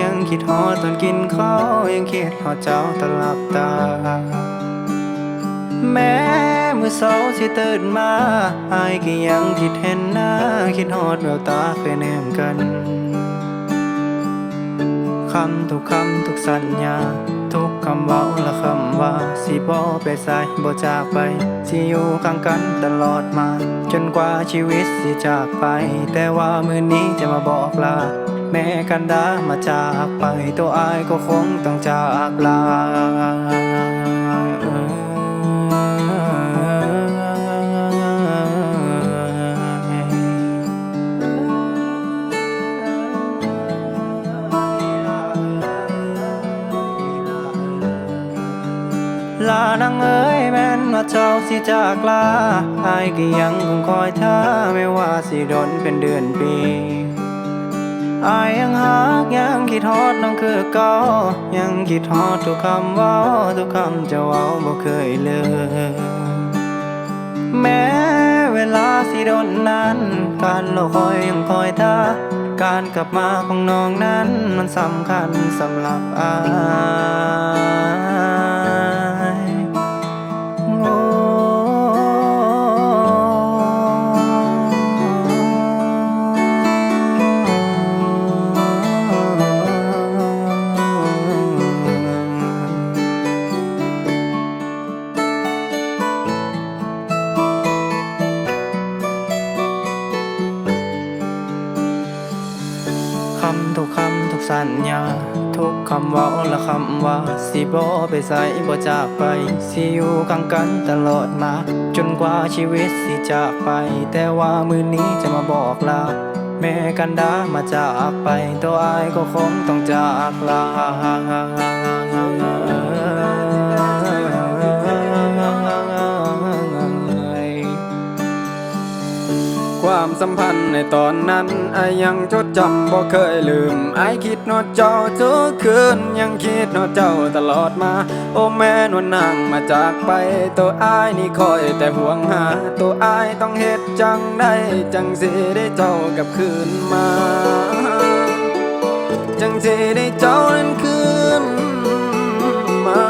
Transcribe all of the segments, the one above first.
ยังคิดฮอตอนกินข้าวยังคิดฮอเจ้าตลับตา แม้มือเสาสิตื่นมาอายก็ยังคิดเห็นหน้า คิดฮอดแววตาเคยแนมกัน คำทุกคำทุกสัญญา ทุกคำเว้าและคำว่า สิบ่ไปใส่บ่จากไป สิอยู่ข้างกันตลอดมา จนกว่าชีวิตสิจากไป แต่ว่ามือนี้จะมาบอกลา แม้กันดามาจากไปตัวอายก็คงต้องจากลาลานางเอ้ยแม่นว่าเจ้าสิจากลาอายก็ยังคงคอยท่าไม่ว่าสิโดนเป็นเดือนปี อายยังหักยังคิดฮอดน้องคือเก่ายังคิดฮอดทุกคำเว้าทุกคำจะเว้าบ่เคยเลืมแม้เวลาสิโดนนั้น การรอคอยยังคอยท่าการกลับมาของน้องนั้น มันสำคัญสำหรับอายำทุกคำทุกสัญญา ทุกคำว่าและคำว่า สิบ่ไปใส่บ่จากไป สิอยู่ข้างกันตลอดมา จนกว่าชีวิตสิจากไป แต่ว่ามือนี้จะมาบอกลาแม่กันดามาจากไป ตัวอายก็คงต้องจากลา ความสัมพันธ์ในตอนนั้นไอยังจดจำบ่เคยลืมไอคิดนอดเจ้าทุกคืนยังคิดนอดเจ้าตลอดมา โอ้แม่นวลนางมาจากไป ตัวอายนี่คอยแต่ห่วงหา ตัวอายต้องเฮ็ดจังได้จังสิได้เจ้ากับคืนมา จังสิได้เจ้านั้นคืนมา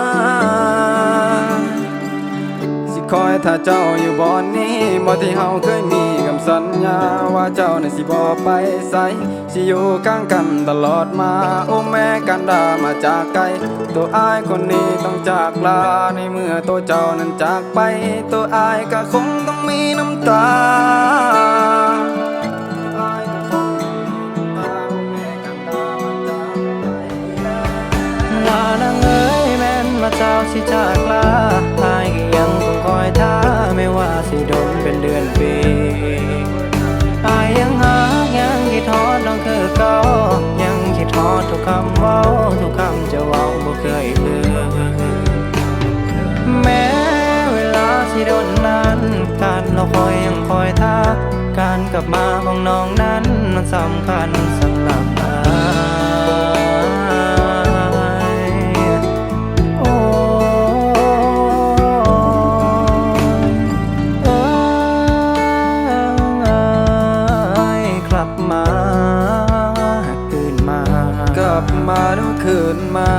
คอยถ้าเจ้าอยู่บ่อนนี้บ่ที่เฮาเคยมี สัญญาว่าเจ้าน่ะสิบ่ไปไสสิอยู่ข้างกันตลอดมา โอ้แม่กันดามาจากไกล ตัวอายคนนี้ต้องจากลาในเมื่อตัวเจ้านั้นจากไป ตัวอายก็คงต้องมีน้ำตาอายก็คงมีน้ำตาโอ้แม่กันดามาจากไปลานางเอ้ยแม่นว่าเจ้าสิจากลา นนั้นการรอคอยยังคอยท่าการกลับมาของน้องนั้นมันสำคัญสำหรับอายโอ้เอ้ยกลับมา คืนมา กลับมาทุกคืนมา